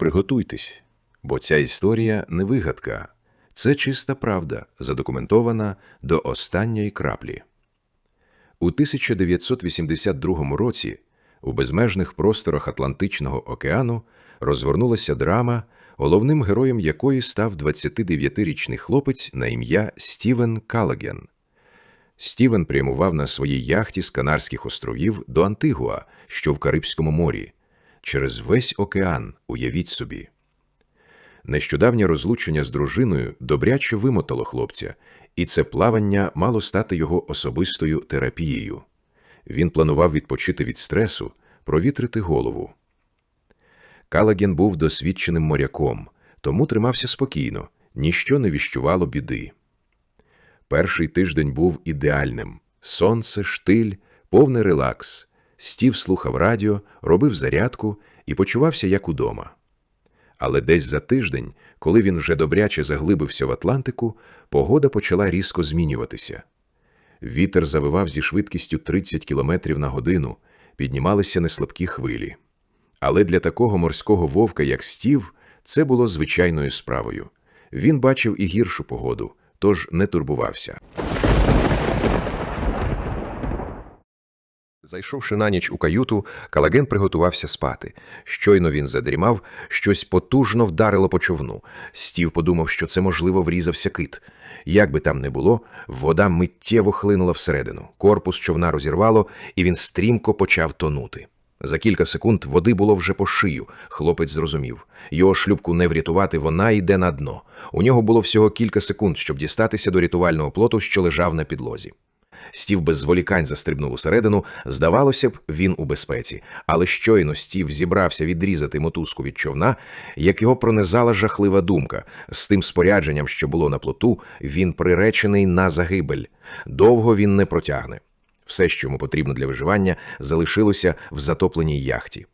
Приготуйтесь, бо ця історія не вигадка, це чиста правда, задокументована до останньої краплі. У 1982 році у безмежних просторах Атлантичного океану розгорнулася драма, головним героєм якої став 29-річний хлопець на ім'я Стівен Калаген. Стівен прямував на своїй яхті з Канарських островів до Антигуа, що в Карибському морі, через весь океан, уявіть собі. Нещодавнє розлучення з дружиною добряче вимотало хлопця, і це плавання мало стати його особистою терапією. Він планував відпочити від стресу, провітрити голову. Калаген був досвідченим моряком, тому тримався спокійно, ніщо не віщувало біди. Перший тиждень був ідеальним: сонце, штиль, повний релакс. Стів слухав радіо, робив зарядку і почувався як удома. Але десь за тиждень, коли він вже добряче заглибився в Атлантику, погода почала різко змінюватися. Вітер завивав зі швидкістю 30 км на годину, піднімалися неслабкі хвилі. Але для такого морського вовка, як Стів, це було звичайною справою. Він бачив і гіршу погоду, тож не турбувався. Зайшовши на ніч у каюту, Калаген приготувався спати. Щойно він задрімав, щось потужно вдарило по човну. Стів подумав, що це, можливо, врізався кит. Як би там не було, вода миттєво хлинула всередину. Корпус човна розірвало, і він стрімко почав тонути. За кілька секунд води було вже по шию. Хлопець зрозумів. Його шлюбку не врятувати, вона йде на дно. У нього було всього кілька секунд, щоб дістатися до рятувального плоту, що лежав на підлозі. Стів без зволікань застрибнув усередину. Здавалося б, він у безпеці. Але щойно Стів зібрався відрізати мотузку від човна, як його пронизала жахлива думка. З тим спорядженням, що було на плоту, він приречений на загибель. Довго він не протягне. Все, що йому потрібно для виживання, залишилося в затопленій яхті.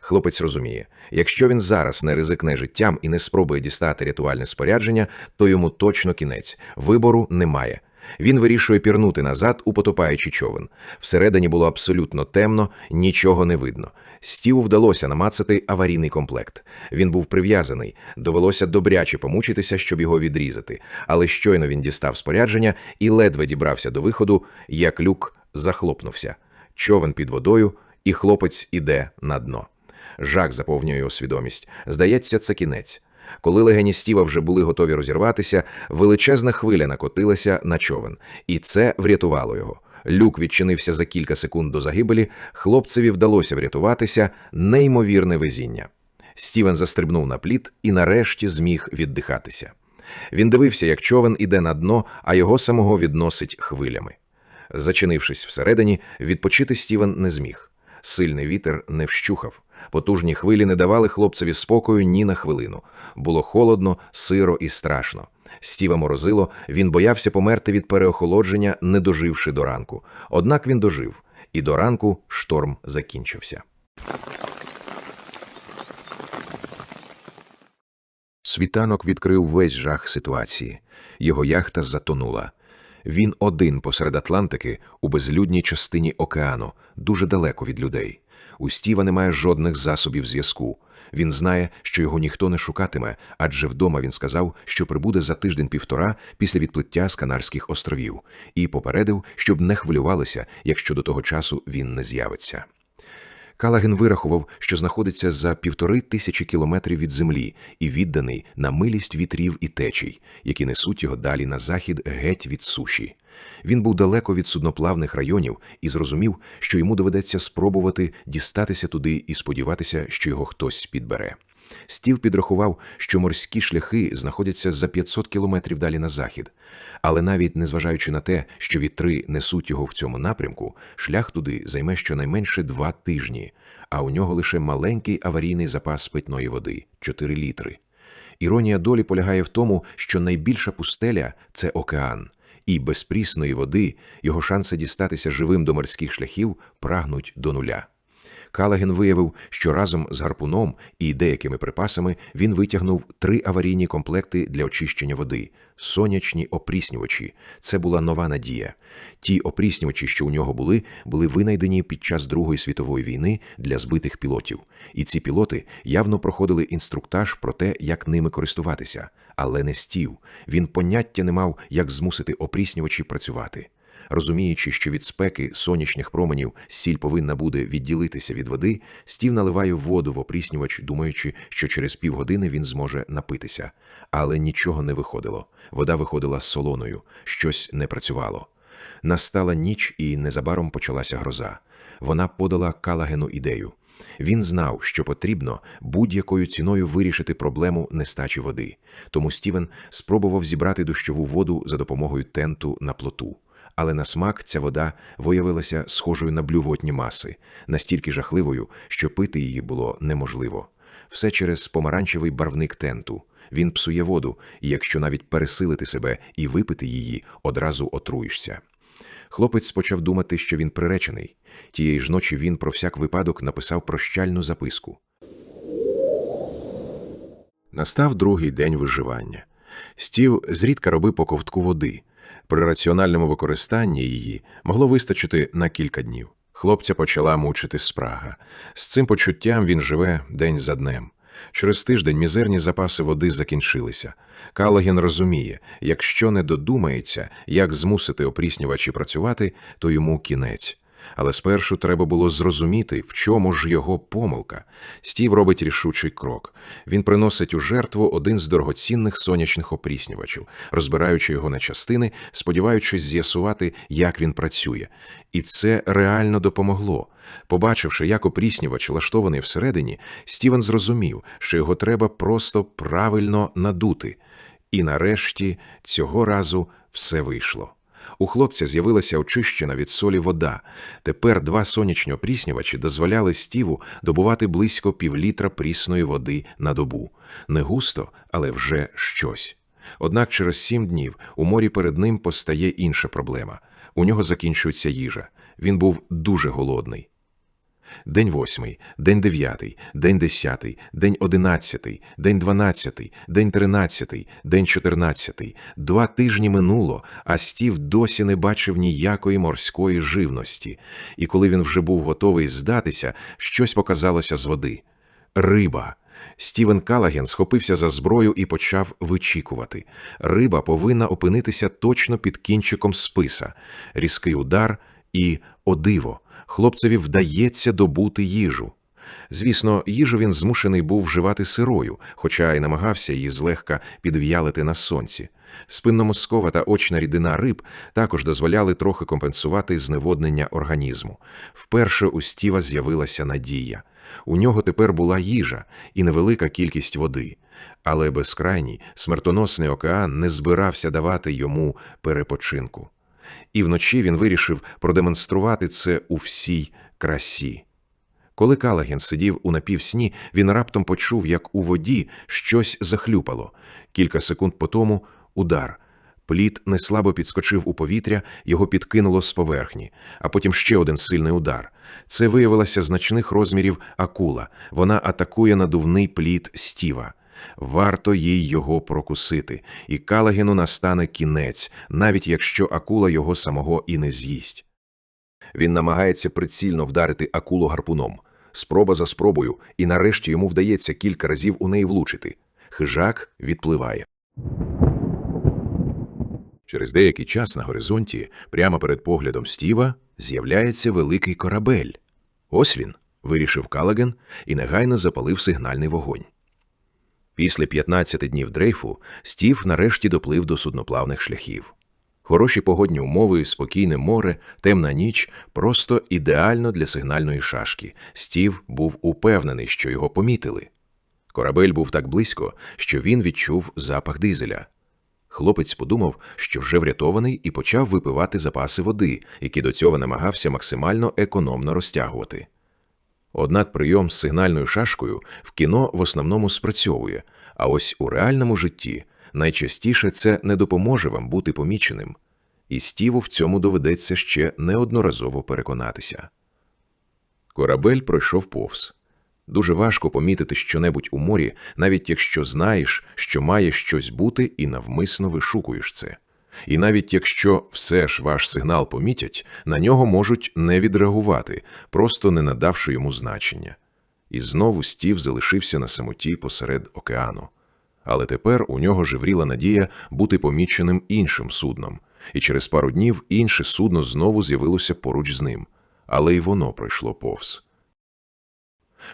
Хлопець розуміє, якщо він зараз не ризикне життям і не спробує дістати рятувальне спорядження, то йому точно кінець. Вибору немає. Він вирішує пірнути назад у потопаючий човен. Всередині було абсолютно темно, нічого не видно. Стіву вдалося намацати аварійний комплект. Він був прив'язаний, довелося добряче помучитися, щоб його відрізати. Але щойно він дістав спорядження і ледве дібрався до виходу, як люк захлопнувся. Човен під водою, і хлопець іде на дно. Жах заповнює його свідомість. Здається, це кінець. Коли легені Стіва вже були готові розірватися, величезна хвиля накотилася на човен, і це врятувало його. Люк відчинився за кілька секунд до загибелі, хлопцеві вдалося врятуватися неймовірне везіння. Стівен застрибнув на пліт і нарешті зміг віддихатися. Він дивився, як човен іде на дно, а його самого відносить хвилями. Зачинившись всередині, відпочити Стівен не зміг. Сильний вітер не вщухав. Потужні хвилі не давали хлопцеві спокою ні на хвилину. Було холодно, сиро і страшно. Стіва морозило, він боявся померти від переохолодження, не доживши до ранку. Однак він дожив, і до ранку шторм закінчився. Світанок відкрив весь жах ситуації. Його яхта затонула. Він один посеред Атлантики у безлюдній частині океану, дуже далеко від людей. У Стіва немає жодних засобів зв'язку. Він знає, що його ніхто не шукатиме, адже вдома він сказав, що прибуде за тиждень-півтора після відплиття з Канарських островів, і попередив, щоб не хвилювалися, якщо до того часу він не з'явиться. Калаген вирахував, що знаходиться за півтори тисячі кілометрів від землі і відданий на милість вітрів і течій, які несуть його далі на захід геть від суші. Він був далеко від судноплавних районів і зрозумів, що йому доведеться спробувати дістатися туди і сподіватися, що його хтось підбере. Стів підрахував, що морські шляхи знаходяться за 500 кілометрів далі на захід, але навіть незважаючи на те, що вітри несуть його в цьому напрямку, шлях туди займе щонайменше два тижні, а у нього лише маленький аварійний запас питної води 4 літри. Іронія долі полягає в тому, що найбільша пустеля це океан, і без прісної води його шанси дістатися живим до морських шляхів прагнуть до нуля. Калаген виявив, що разом з гарпуном і деякими припасами він витягнув три аварійні комплекти для очищення води, сонячні опріснювачі. Це була нова надія. Ті опріснювачі, що у нього були, були винайдені під час Другої світової війни для збитих пілотів. І ці пілоти явно проходили інструктаж про те, як ними користуватися, але не стів. Він поняття не мав, як змусити опріснювачі працювати. Розуміючи, що від спеки сонячних променів сіль повинна буде відділитися від води, стів наливає воду в опріснювач, думаючи, що через півгодини він зможе напитися. Але нічого не виходило. Вода виходила солоною, щось не працювало. Настала ніч, і незабаром почалася гроза. Вона подала Калагену ідею. Він знав, що потрібно будь-якою ціною вирішити проблему нестачі води. Тому Стівен спробував зібрати дощову воду за допомогою тенту на плоту. Але на смак ця вода виявилася схожою на блювотні маси, настільки жахливою, що пити її було неможливо. Все через помаранчевий барвник тенту. Він псує воду, і якщо навіть пересилити себе і випити її, одразу отруєшся. Хлопець почав думати, що він приречений. Тієї ж ночі він про всяк випадок написав прощальну записку. Настав другий день виживання. Стів зрідка робив по ковтку води. При раціональному використанні її могло вистачити на кілька днів. Хлопця почала мучити спрага. З цим почуттям він живе день за днем. Через тиждень мізерні запаси води закінчилися. Калагін розуміє, якщо не додумається, як змусити опріснювачі працювати, то йому кінець. Але спершу треба було зрозуміти, в чому ж його помилка. Стів робить рішучий крок. Він приносить у жертву один з дорогоцінних сонячних опріснювачів, розбираючи його на частини, сподіваючись з'ясувати, як він працює. І це реально допомогло. Побачивши, як опріснювач влаштований всередині, Стівен зрозумів, що його треба просто правильно надути. І нарешті цього разу все вийшло. У хлопця з'явилася очищена від солі вода. Тепер два сонячні опріснювачі дозволяли стіву добувати близько півлітра прісної води на добу. Не густо, але вже щось. Однак через сім днів у морі перед ним постає інша проблема. У нього закінчується їжа. Він був дуже голодний. День восьмий, день дев'ятий, день десятий, день одинадцятий, день дванадцятий, день тринадцятий, день чотирнадцятий. Два тижні минуло, а стів досі не бачив ніякої морської живності, і коли він вже був готовий здатися, щось показалося з води. Риба. Стівен Калаген схопився за зброю і почав вичікувати. Риба повинна опинитися точно під кінчиком списа. Різкий удар і о диво, хлопцеві вдається добути їжу. Звісно, їжу він змушений був вживати сирою, хоча й намагався її злегка підв'ялити на сонці. Спинномозкова та очна рідина риб також дозволяли трохи компенсувати зневоднення організму. Вперше у Стіва з'явилася надія. У нього тепер була їжа і невелика кількість води, але безкрайній смертоносний океан не збирався давати йому перепочинку. І вночі він вирішив продемонструвати це у всій красі. Коли Калагін сидів у напівсні, він раптом почув, як у воді щось захлюпало. Кілька секунд по тому удар. Плід неслабо підскочив у повітря, його підкинуло з поверхні, а потім ще один сильний удар. Це виявилася значних розмірів акула. Вона атакує надувний плід стіва. Варто їй його прокусити, і Калагену настане кінець, навіть якщо акула його самого і не з'їсть. Він намагається прицільно вдарити акулу гарпуном, спроба за спробою, і нарешті йому вдається кілька разів у неї влучити. Хижак відпливає. Через деякий час на горизонті, прямо перед поглядом Стіва, з'являється великий корабель. Ось він, вирішив Калаген і негайно запалив сигнальний вогонь. Після 15 днів дрейфу Стів нарешті доплив до судноплавних шляхів. Хороші погодні умови, спокійне море, темна ніч просто ідеально для сигнальної шашки. Стів був упевнений, що його помітили. Корабель був так близько, що він відчув запах дизеля. Хлопець подумав, що вже врятований, і почав випивати запаси води, які до цього намагався максимально економно розтягувати. Однак прийом з сигнальною шашкою в кіно в основному спрацьовує, а ось у реальному житті найчастіше це не допоможе вам бути поміченим, і Стіву в цьому доведеться ще неодноразово переконатися. Корабель пройшов повз. Дуже важко помітити щонебудь у морі, навіть якщо знаєш, що має щось бути, і навмисно вишукуєш це. І навіть якщо все ж ваш сигнал помітять, на нього можуть не відреагувати, просто не надавши йому значення. І знову стів залишився на самоті посеред океану. Але тепер у нього живріла надія бути поміченим іншим судном, і через пару днів інше судно знову з'явилося поруч з ним, але й воно пройшло повз.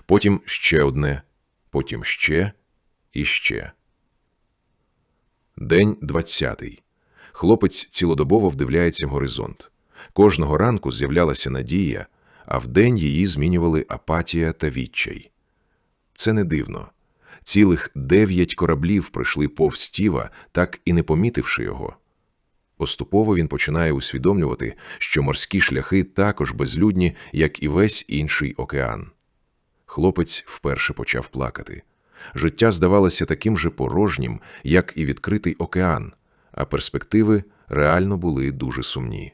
Потім ще одне, потім ще і ще. День двадцятий. Хлопець цілодобово вдивляється в горизонт. Кожного ранку з'являлася надія, а вдень її змінювали апатія та відчай. Це не дивно. Цілих дев'ять кораблів пройшли повз Стіва, так і не помітивши його. Поступово він починає усвідомлювати, що морські шляхи також безлюдні, як і весь інший океан. Хлопець вперше почав плакати. Життя здавалося таким же порожнім, як і відкритий океан, а перспективи реально були дуже сумні.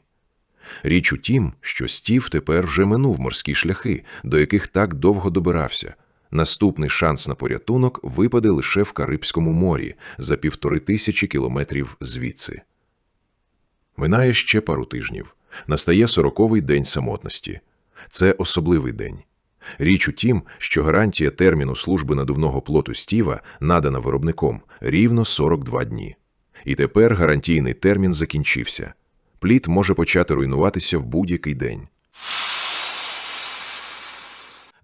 Річ у тім, що Стів тепер вже минув морські шляхи, до яких так довго добирався. Наступний шанс на порятунок випаде лише в Карибському морі за півтори тисячі кілометрів звідси. Минає ще пару тижнів. Настає сороковий день самотності. Це особливий день. Річ у тім, що гарантія терміну служби надувного плоту Стіва надана виробником рівно 42 дні. І тепер гарантійний термін закінчився. Пліт може почати руйнуватися в будь-який день.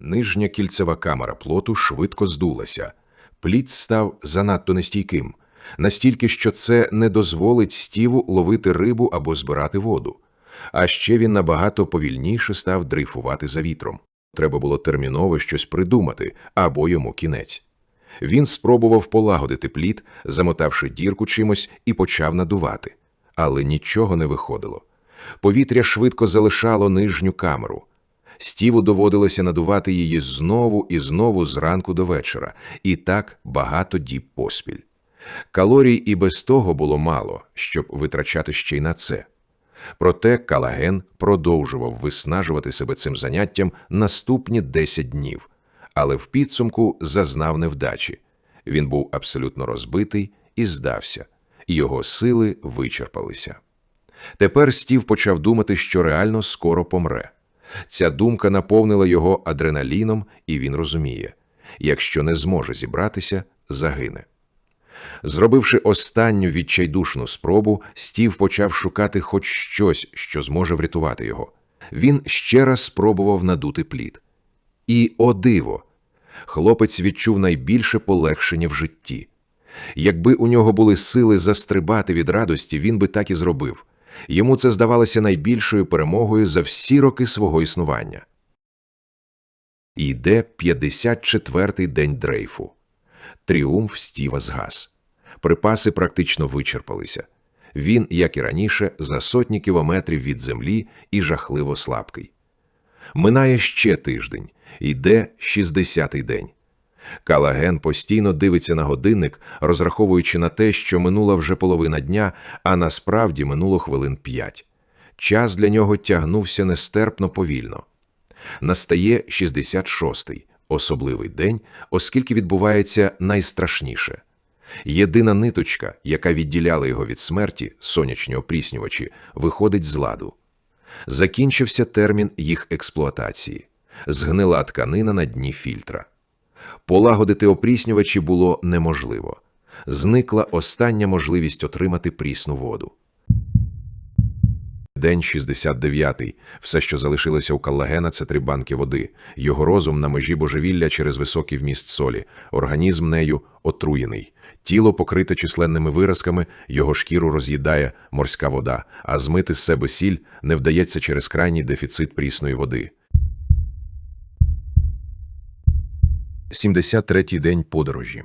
Нижня кільцева камера плоту швидко здулася. Пліт став занадто нестійким, настільки, що це не дозволить стіву ловити рибу або збирати воду. А ще він набагато повільніше став дрейфувати за вітром. Треба було терміново щось придумати або йому кінець. Він спробував полагодити пліт, замотавши дірку чимось, і почав надувати. Але нічого не виходило. Повітря швидко залишало нижню камеру. Стіву доводилося надувати її знову і знову зранку до вечора, і так багато діб поспіль. Калорій і без того було мало, щоб витрачати ще й на це. Проте Калаген продовжував виснажувати себе цим заняттям наступні 10 днів, але в підсумку зазнав невдачі. Він був абсолютно розбитий і здався, його сили вичерпалися. Тепер Стів почав думати, що реально скоро помре. Ця думка наповнила його адреналіном, і він розуміє якщо не зможе зібратися, загине. Зробивши останню відчайдушну спробу, Стів почав шукати хоч щось, що зможе врятувати його. Він ще раз спробував надути плід. І, о диво! Хлопець відчув найбільше полегшення в житті. Якби у нього були сили застрибати від радості, він би так і зробив. Йому це здавалося найбільшою перемогою за всі роки свого існування. І йде 54-й день дрейфу. Тріумф Стіва згас. Припаси практично вичерпалися. Він, як і раніше, за сотні кілометрів від землі і жахливо слабкий. Минає ще тиждень, йде 60-й день. Калаген постійно дивиться на годинник, розраховуючи на те, що минула вже половина дня, а насправді минуло хвилин п'ять. Час для нього тягнувся нестерпно повільно. Настає 66-й, особливий день, оскільки відбувається найстрашніше. Єдина ниточка, яка відділяла його від смерті, сонячні опріснювачі, виходить з ладу. Закінчився термін їх експлуатації, згнила тканина на дні фільтра. Полагодити опріснювачі було неможливо. Зникла остання можливість отримати прісну воду. День 69-й. Все, що залишилося у Каллагена, це три банки води. Його розум на межі божевілля через високий вміст солі, організм нею отруєний. Тіло покрите численними виразками, його шкіру роз'їдає морська вода, а змити з себе сіль не вдається через крайній дефіцит прісної води. 73-й день подорожі.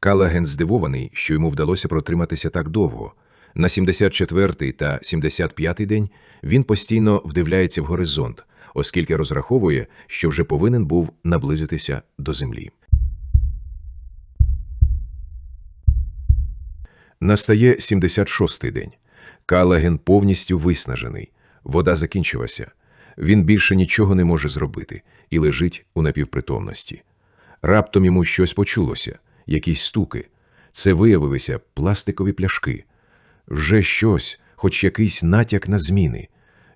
Калаген здивований, що йому вдалося протриматися так довго. На 74-й та 75-й день він постійно вдивляється в горизонт, оскільки розраховує, що вже повинен був наблизитися до землі. Настає 76-й день. Калаген повністю виснажений. Вода закінчилася. Він більше нічого не може зробити і лежить у напівпритомності. Раптом йому щось почулося, якісь стуки. Це виявилися пластикові пляшки. Вже щось, хоч якийсь натяк на зміни.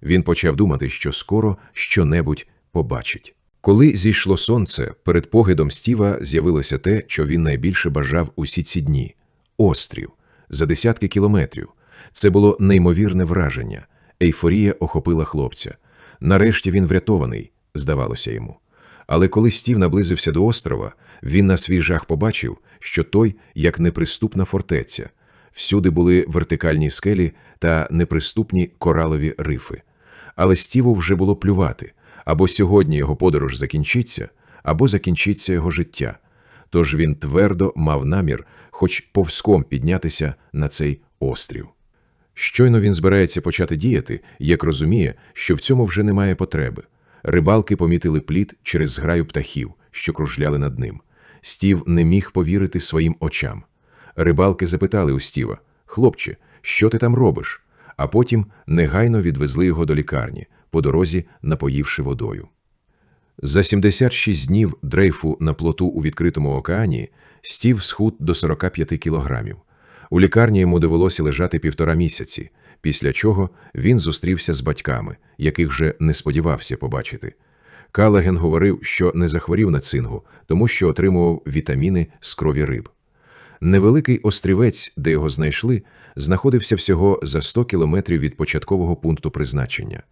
Він почав думати, що скоро щонебудь побачить. Коли зійшло сонце, перед поглядом Стіва з'явилося те, що він найбільше бажав усі ці дні острів за десятки кілометрів. Це було неймовірне враження. Ейфорія охопила хлопця. Нарешті він врятований, здавалося йому. Але коли Стів наблизився до острова, він на свій жах побачив, що той як неприступна фортеця. Всюди були вертикальні скелі та неприступні коралові рифи. Але Стіву вже було плювати або сьогодні його подорож закінчиться, або закінчиться його життя. Тож він твердо мав намір, хоч повзком піднятися на цей острів. Щойно він збирається почати діяти, як розуміє, що в цьому вже немає потреби. Рибалки помітили плід через зграю птахів, що кружляли над ним. Стів не міг повірити своїм очам. Рибалки запитали у Стіва: Хлопче, що ти там робиш? А потім негайно відвезли його до лікарні, по дорозі напоївши водою. За 76 днів дрейфу на плоту у відкритому океані Стів схуд до 45 кілограмів. У лікарні йому довелося лежати півтора місяці, після чого він зустрівся з батьками, яких же не сподівався побачити. Калаген говорив, що не захворів на цингу, тому що отримував вітаміни з крові риб. Невеликий острівець, де його знайшли, знаходився всього за 100 кілометрів від початкового пункту призначення.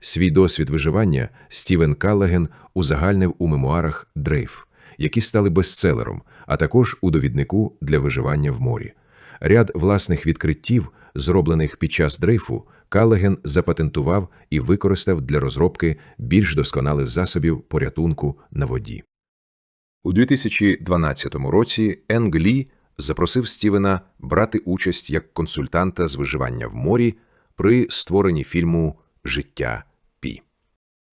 Свій досвід виживання Стівен Каллаген узагальнив у мемуарах Дрейф, які стали бестселером, а також у довіднику для виживання в морі. Ряд власних відкриттів, зроблених під час дрейфу, Каллеген запатентував і використав для розробки більш досконалих засобів порятунку на воді. У 2012 році Енг Лі запросив Стівена брати участь як консультанта з виживання в морі при створенні фільму Життя Пі.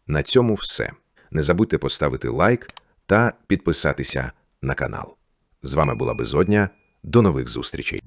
На цьому все. Не забудьте поставити лайк та підписатися на канал. З вами була Безодня. До нових зустрічей.